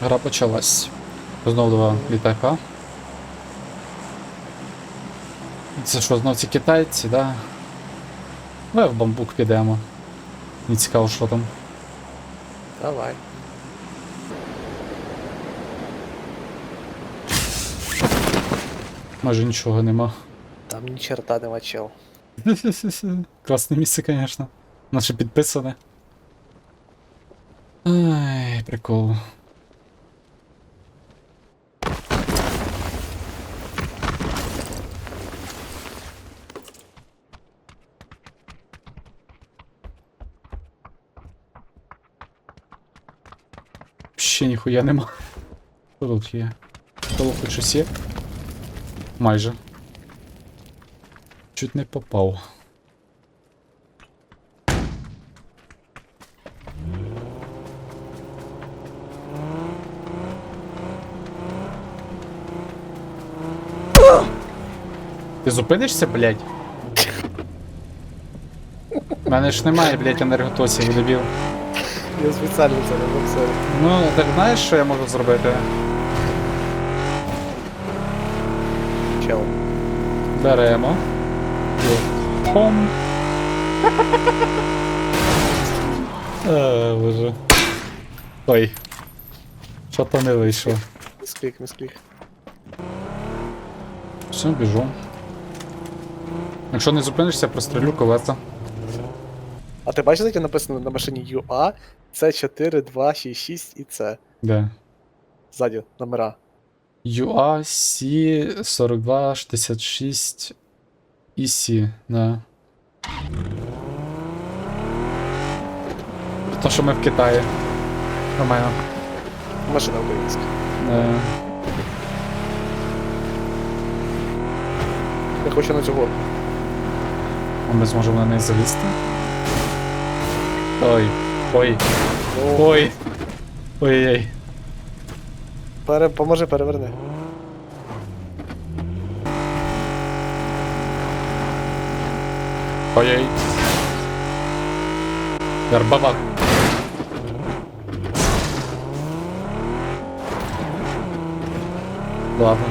Гра почалась. Знову два літака. Це що, знов ці китайці, да? Давай в бамбук підемо. Не цікаво, що там. Давай. Майже нічого нема. Там ні черта нема чел. Класне місце, звісно. Наше підписане. Ай, прикол. Ще ніхуя нема. Що тут є? Коло хоч щось є? Майже. Чуть не попав. Ти зупинишся, блядь? У мене ж немає, блядь, енерготосів, дебіл. Я спеціально це не боксер. Ну, так знаєш, що я можу зробити? Чел. Беремо. Пом. А, боже. Ой. Що то не вийшло. Місклік, місклік. Все, біжу. Якщо не зупинишся, прострелю колеса. А ти бачиш, як написано на машині UA, C4, 2, 6, 6 і C. Де? Ззаді, номера. UA C 42 66 EC, да. То, що ми в Китаї. Нормально. Машина українська. Е, Я хочу на цю горку. а ми зможемо на неї залізти. Ой. Ой. Ой. Ой-ой. пере... Поможи, переверни. Ой-ой. Гарбабак. Ладно.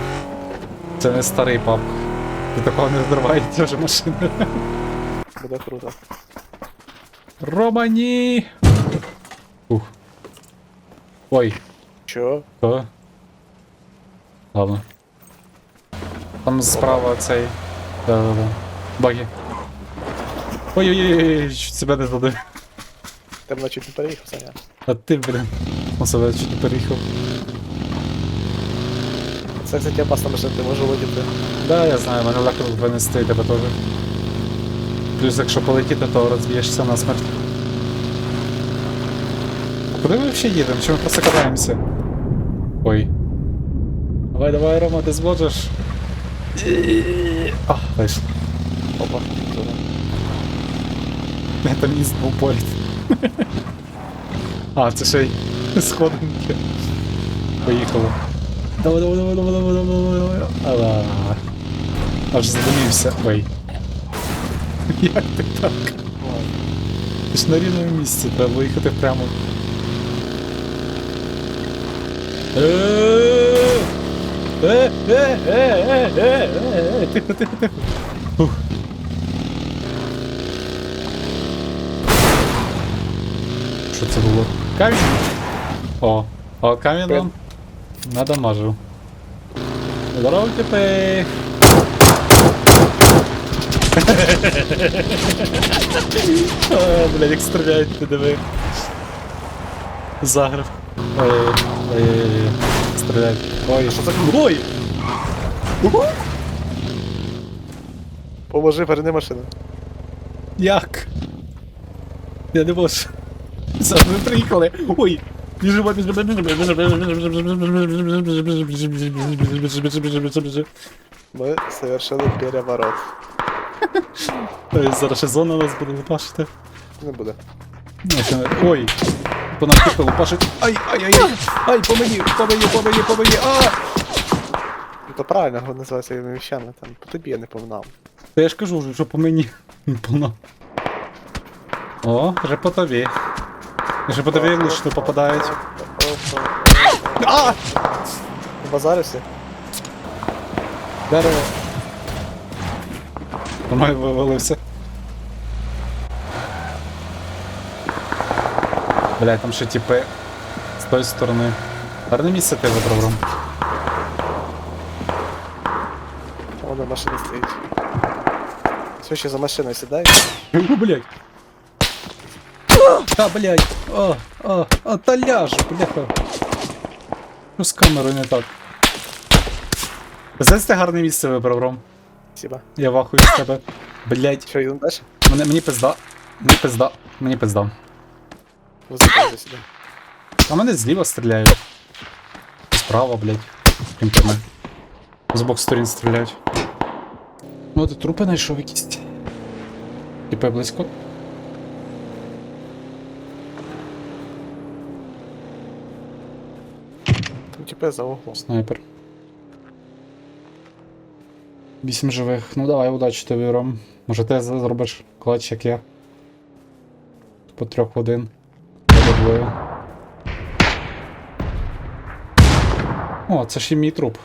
Це не старий пап. Ти такого не зривається вже машина. Буде круто. Романі! Ух. Ой, Чо? то. Ладно. Там справа цей. Да-да-да. Баги. Ой-ой-ой, чуть себе не задив. Ти мене чуть не переїхав, Саня. А ти, блін. Он себе чуть не переїхав. Це, кстати, опасна машина, ти можеш летіти. Да, я знаю, мене легко винести і тебе теж. Плюс якщо полетіти, то розб'єшся на смерть. А куди ми взагалі їдемо? Чи ми просто катаємося? Ой. Давай, давай, Рома, ти зможеш. А, вийшло. Опа, туди. Там міст був поряд. А, це ще й сходинки. Поїхало. Давай, давай, давай, давай, давай, давай, давай. Аж задумівся. Ой. Як ти так? Ти ж на рівному місці, треба виїхати прямо. Тихо, тихо, тихо. Ух. Що це було? Камінь? О, о, камінь нам надамажив. Здорово, типи! О, блядь, як стріляють, ти диви. Заграв. Ой, ой, ой, ой, стріляють. Ой, Що за Ой! Поможи, переверни машину. Як? Я не можу. Зараз ми приїхали. Ой! Біжимо, біжимо, біжимо. Ми совершили переворот. Ой, Зараз ще зона нас буде лупашити. Не буде. Ну, ще не- Ой! По нам тихо лупашить. Ай, ай, ай, ай! Ай, по мені, по мені, по мені, по мені, а! Ну то правильно його називається своїми вещами, там по тобі, а не по нам. Та я ж кажу, вже, що по мені. Він повно. О, вже по тобі. Вже по тобі лучше попадають. Опа, опа. А! Базарився? Дерево. Нормально вивалився. Блять, там ще типи з тої сторони. Гарне місце ти вибрав. Вона машина стоїть. Все ще за машиною сідає. Блять. Та, блять. О, о, о, та ляж, бляха. Ну з камерою не так. Знаєш, гарне місце вибрав, Ром. Спасибо. Я вахую з тебе. Блять. Що, йдемо далі? Мене, мені пизда. Мені пизда. Мені пизда. Визикали сюди. А мене зліва стріляють. Справа, блядь. Крім мене. З обох сторін стріляють. Ну, ти трупи знайшов якісь. Типи близько. Там типи за углом. Снайпер. Вісім живих. Ну давай, удачі тобі, Ром. Може ти зробиш клач, як я. По трьох в один. Двоє. О, це ж і мій труп.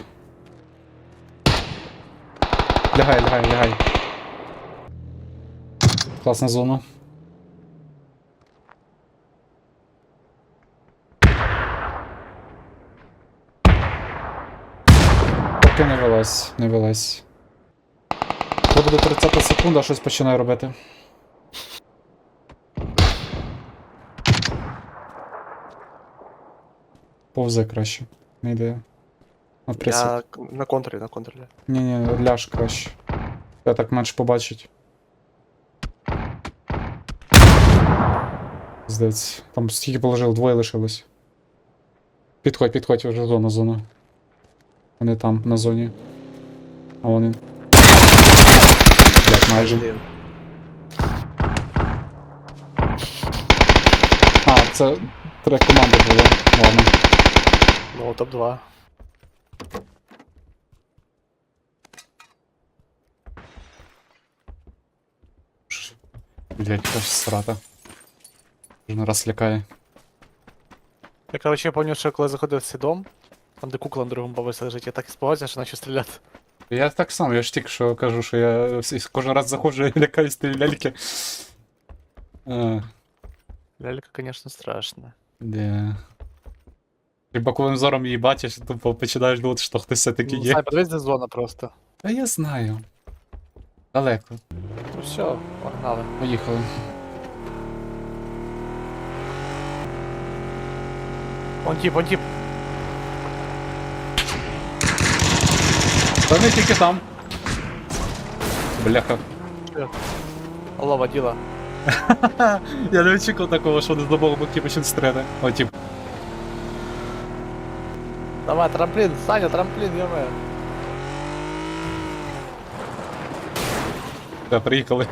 Лягай, лягай, лягай. Класна зона. Поки не велась, не велась. Коли буде 30 секунда, щось починаю робити. Повзе краще. Не йде. Я на контролі, на контролі. Ні, ні, ляж краще. Я так менше побачить. Здається. Там стільки положив, двоє лишилось. Підходь, підходь, вже зона, зона. Вони там, на зоні. А вони. Блять, майже. Блін. А, це три команди було. Ладно. Ну, топ-2. Блять, якась срата. Кожен раз лякає. Я, короче, я пам'ятаю, що коли заходив в цей дом, там де кукла на другому поверсі лежить, я так іспугався, що почав стріляти. Я так само, я ж тільки що кажу, що я кожен раз заходжу і лякаюсь тієї ляльки. А, Лялька, конечно, страшна. де. І боковим зором її бачиш, тупо починаєш думати, що хтось все-таки Ну, є. Снайпер, дивись, де зона просто. Та я знаю. Далеко. Ну все, погнали. Поїхали. Вон тип, вон тип. Та не тільки там. Бляха. Алло, водила. Я не очікував такого, що не з обох боків почне стріляти. О, тип. Давай, трамплин, Саня, трамплин, ё Та, приїхали.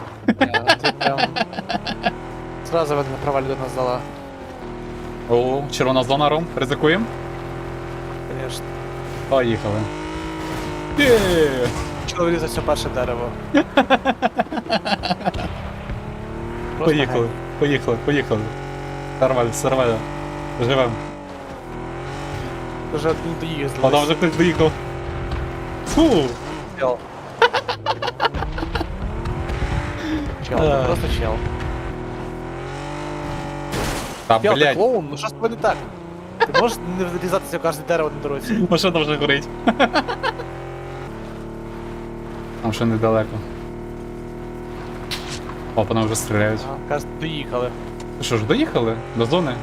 Сразу видно, права людина здала, О, червона зона, Ром. Ризикуємо? конечно. Поїхали. Є! Чоловік за все перше дерево. Просто Поїхали, геть. поїхали, поїхали. Нормально, все нормально. Живем. Вже не доїздили. А там вже хтось доїхав. Фу! Чел. Чел, А. ти просто чел. Та, Чел, ти блядь, клоун, ну що з тобою не так? Ти можеш не врізатися в кожне дерево на дорозі? машина вже горить. Там ще недалеко. Опа, нам вже стріляють. Каже, доїхали. Що ж, доїхали? До зони?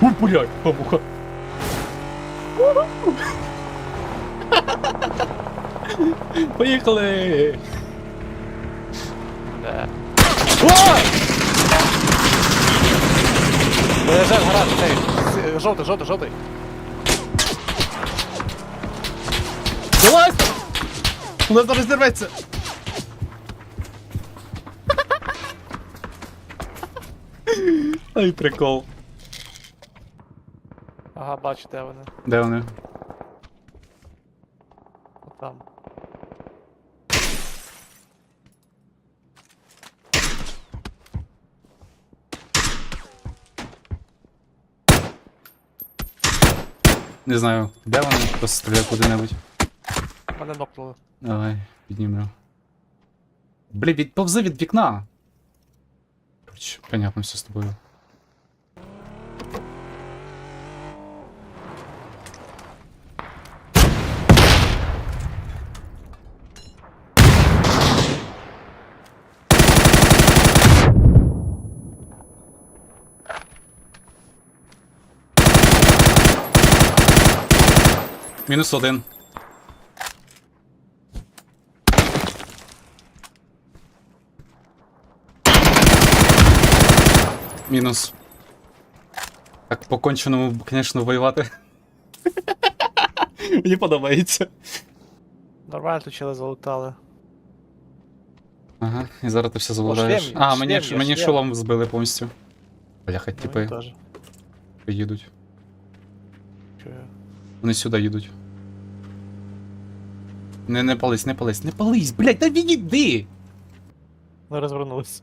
Фу, блядь, бабуха. Поїхали! Да. Виїжджай в гараж, цей. Жовтий, жовтий, жовтий. Залазь! У нас зараз зірветься! Ай, прикол. Ага, бачу, де вони. Де вони? там. Не знаю, де вони, просто стріляє куди-небудь. Мене нокнули. Давай, піднімлю. Блін, відповзи від вікна. Короче, понятно все з тобою. Мінус один. Мінус. Так, по конченому, звісно, воювати. Мені подобається. Нормально тут чили залутали. Ага, і зараз ти все завладаєш. шлем, А, мені, шлем є, мені шлем. шолом збили повністю. Бляха, Ну, типи теж. їдуть. Чую. Вони сюди їдуть. Не, не пались, не пались, не пались, блять, та відійди! Не розвернулись.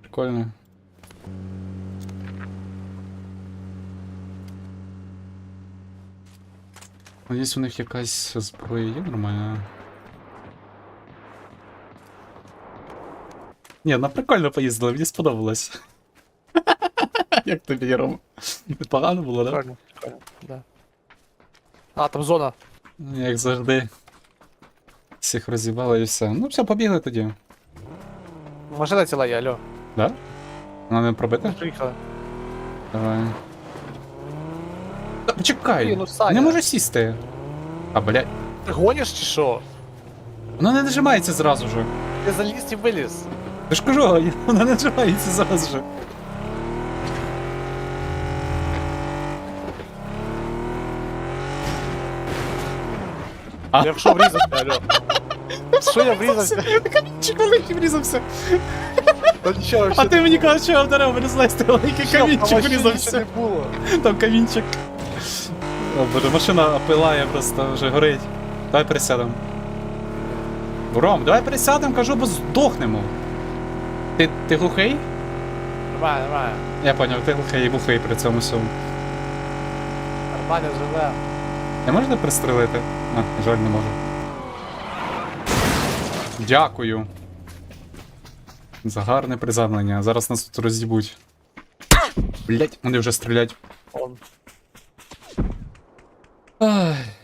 Прикольно. Надіюсь, у них якась зброя є нормальна. Ні, вона прикольно поїздила, мені сподобалось. Як тобі, Ром? Непогано було, так? Да? Прикольно, прикольно, да. А, там зона. Ну, Як завжди. Всіх розібали і все. Ну, все, побігли тоді. Машина ціла є, алло. Да? Вона не пробита? приїхали. Давай. Та Почекай! Ну, Саня. Не можу сісти. А, блядь. Ти гониш чи що? Вона не нажимається зразу же. Ти заліз і виліз. Я ж кажу, вона не нажимається зразу же. А. Я в що врізався, алло? Що я врізався? Камінчик великий врізався. Та нічого, А ти мені кажеш, що я вдарив, мене злазьте, великий камінчик не врізався. було. Там камінчик. О боже, машина пилає просто вже горить. Давай присядемо. Ром, давай присядемо, кажу, бо здохнемо. Ти, ти глухий? Нормально, нормально. Я поняв, ти глухий і глухий при цьому всьому. Нормально живе. Не можете пристрелити? А, жаль, не можу. Дякую. За гарне приземлення. Зараз нас тут роз'їбуть. Блять, вони вже стрілять. Он.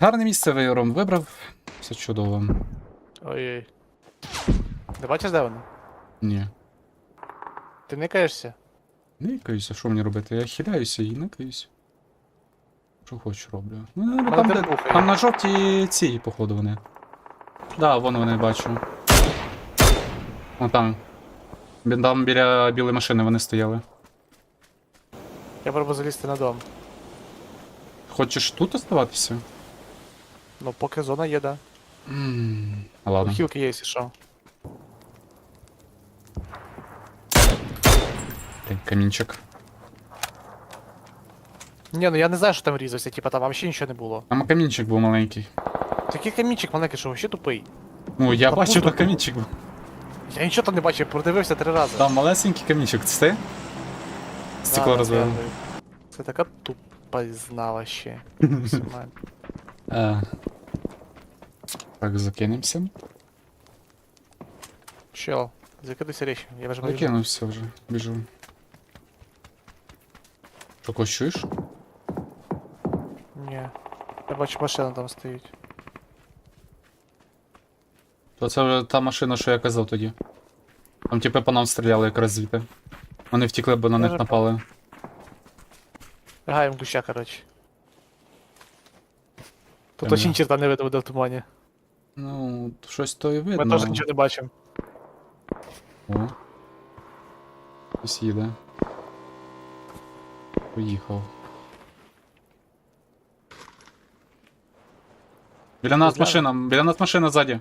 Гарне місце ви, Ром, вибрав. Все чудово. Ой-ой. Ти бачиш, де вона? Ні. Ти никаєшся? Не каюся, що мені робити? Я хиляюся і не каюсь. Що хочу роблю. Ну, ну, там, де, терпухає. там на жовтій ці, походу, вони. Да, вон вони бачу. Вон там. Бі- Там біля білої машини вони стояли. Я пробую залізти на дом. Хочеш тут оставатися? Ну, поки зона є, да. Ммм. Ладно. Хілки є, якщо що. Блін, Камінчик. Ні, ну я не знаю, що там різався, типа там взагалі нічого не було. Там камінчик був маленький. Такий камінчик маленький, що вообще тупий. Ну, я Та бачив, пусто там камінчик був. Я нічого там не бачив, продивився три рази. Там малесенький камінчик, це ти? Стекло да, розбило. я- Це така тупизна вообще. Максимально. А. Так, закинемося. Чел, закидайся речі, я вже побіжу. Закинувся вже, біжу. Що, когось чуєш? Ні. Я бачу, машина там стоїть. То це вже та машина, що я казав тоді. Там типи по нам стріляли якраз звідти. Вони втікли, бо на них Може, напали. Гаєм гуща, коротше. Тут Темно. очі ні черта не видно буде в тумані. Ну, щось то і Ми видно. теж нічого не бачимо. О. Хтось їде. Поїхав. Біля нас Розглянь. машина, біля нас машина ззаді.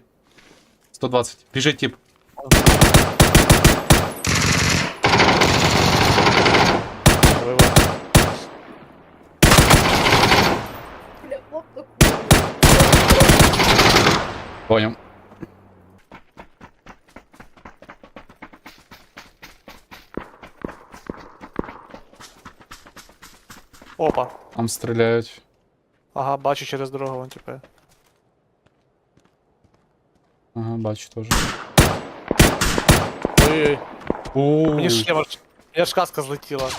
120. Біжить тип. Поняв. Опа. Там стріляють. Ага, бачу через дорогу, вон типу. Ага, бачу теж. Ой-ой. О, Мені ж шлема, ж- я ж каска злетіла.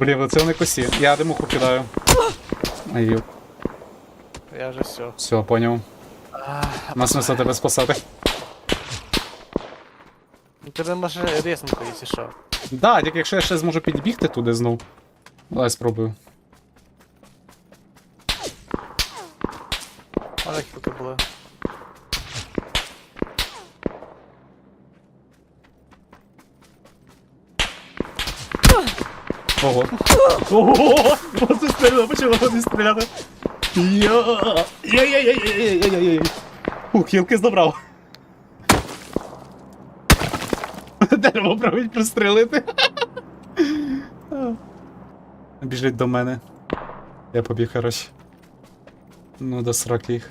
Блін, оце не косі. Я димуху кидаю. Ай, Я вже все. все, поняв. Нас смисла тебе спасати. Ну ти не можеш різненько, якщо що. Да, тільки якщо я ще зможу підбігти туди знов. Давай спробую. А як поки були. Ого. Ого! Оце стріляти, почало вони стріляти. Йо! Йо-йо-йо-йо-йо-йо-йо. Ух, хілки забрав. Дерево править пристрелити. Біжить до мене. Я побіг, коротше. Ну, до сраки їх.